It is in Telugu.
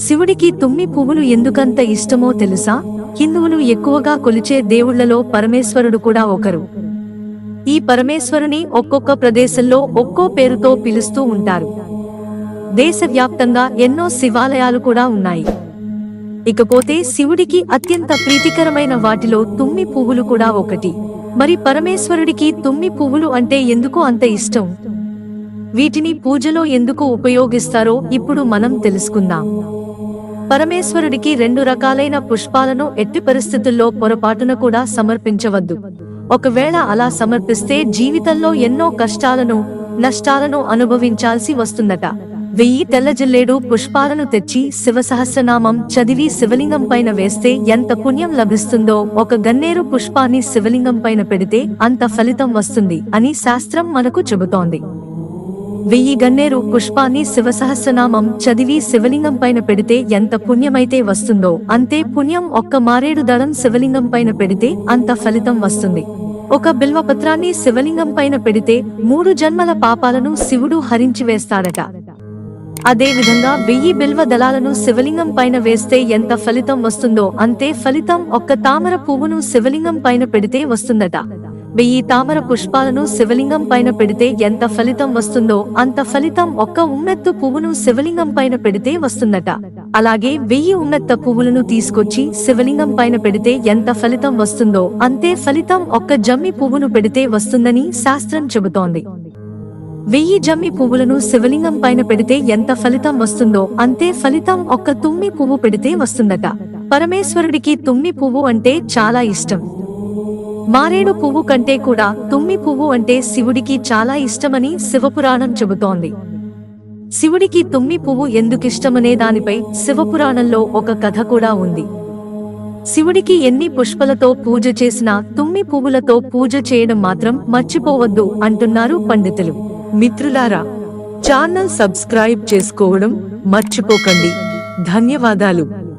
శివుడికి తుమ్మి పువ్వులు ఎందుకంత ఇష్టమో తెలుసా? హిందువులు ఎక్కువగా కొలిచే దేవుళ్ళలో పరమేశ్వరుడు కూడా ఒకరు. ఈ పరమేశ్వరుని ఒక్కొక్క ప్రదేశంలో ఒక్కో పేరుతో పిలుస్తూ ఉంటారు. దేశవ్యాప్తంగా ఎన్నో శివాలయాలు కూడా ఉన్నాయి. ఇకపోతే శివుడికి అత్యంత ప్రీతికరమైన వాటిలో తుమ్మి పువ్వులు కూడా ఒకటి. మరి పరమేశ్వరుడికి తుమ్మి పువ్వులు అంటే ఎందుకు అంత ఇష్టం? వీటిని పూజలో ఎందుకు ఉపయోగిస్తారో ఇప్పుడు మనం తెలుసుకుందాం. పరమేశ్వరుడికి రెండు రకాలైన పుష్పాలను ఎట్టి పరిస్థితుల్లో పొరపాటున కూడా సమర్పించవద్దు. ఒకవేళ అలా సమర్పిస్తే జీవితంలో ఎన్నో కష్టాలను నష్టాలను అనుభవించాల్సి వస్తుందట. వెయ్యి తెల్లజిల్లేడు పుష్పాలను తెచ్చి శివ సహస్రనామం చదివి శివలింగం పైన వేస్తే ఎంత పుణ్యం లభిస్తుందో ఒక గన్నేరు పుష్పాన్ని శివలింగం పైన పెడితే అంత ఫలితం వస్తుంది అని శాస్త్రం మనకు చెబుతోంది. వెయ్యి గన్నేరు పుష్పాన్ని శివసహస్రనామం చదివి శివలింగం పైన పెడితే ఎంత పుణ్యమైతే వస్తుందో అంతే పుణ్యం ఒక్క మారేడు దళం శివలింగం పైన పెడితే అంత ఫలితం వస్తుంది. ఒక బిల్వపత్రాన్ని శివలింగం పైన పెడితే మూడు జన్మల పాపాలను శివుడు హరించి వేస్తాడట. అదే విధంగా వెయ్యి బిల్వ దళాలను శివలింగం పైన వేస్తే ఎంత ఫలితం వస్తుందో అంతే ఫలితం ఒక్క తామర పువ్వును శివలింగం పైన పెడితే వస్తుందట. వెయ్యి తామర పుష్పాలను శివలింగం పైన పెడితే ఎంత ఫలితం వస్తుందో అంత ఫలితం ఒక్క ఉన్నత్తు పువ్వును శివలింగం పైన పెడితే వస్తుందట. అలాగే వెయ్యి ఉన్నత్త పువ్వులను తీసుకొచ్చి శివలింగం పైన పెడితే ఎంత ఫలితం వస్తుందో అంతే ఫలితం ఒక్క జమ్మి పువ్వును పెడితే వస్తుందని శాస్త్రం చెబుతోంది. వెయ్యి జమ్మి పువ్వులను శివలింగం పైన పెడితే ఎంత ఫలితం వస్తుందో అంతే ఫలితం ఒక్క తుమ్మి పువ్వు పెడితే వస్తుందట. పరమేశ్వరుడికి తుమ్మి పువ్వు అంటే చాలా ఇష్టం. మారేడు పువ్వు కంటే కూడా తుమ్మి పువ్వు అంటే శివుడికి చాలా ఇష్టమని శివపురాణం చెబుతోంది. శివుడికి తుమ్మి పువ్వు ఎందుకిష్టమనే దానిపై శివపురాణంలో ఒక కథ కూడా ఉంది. శివుడికి ఎన్ని పుష్పలతో పూజ చేసినా తుమ్మి పువ్వులతో పూజ చేయడం మాత్రం మర్చిపోవద్దు అంటున్నారు పండితులు. మిత్రులారా ఛానల్ సబ్స్క్రైబ్ చేసుకోవడం మర్చిపోకండి. ధన్యవాదాలు.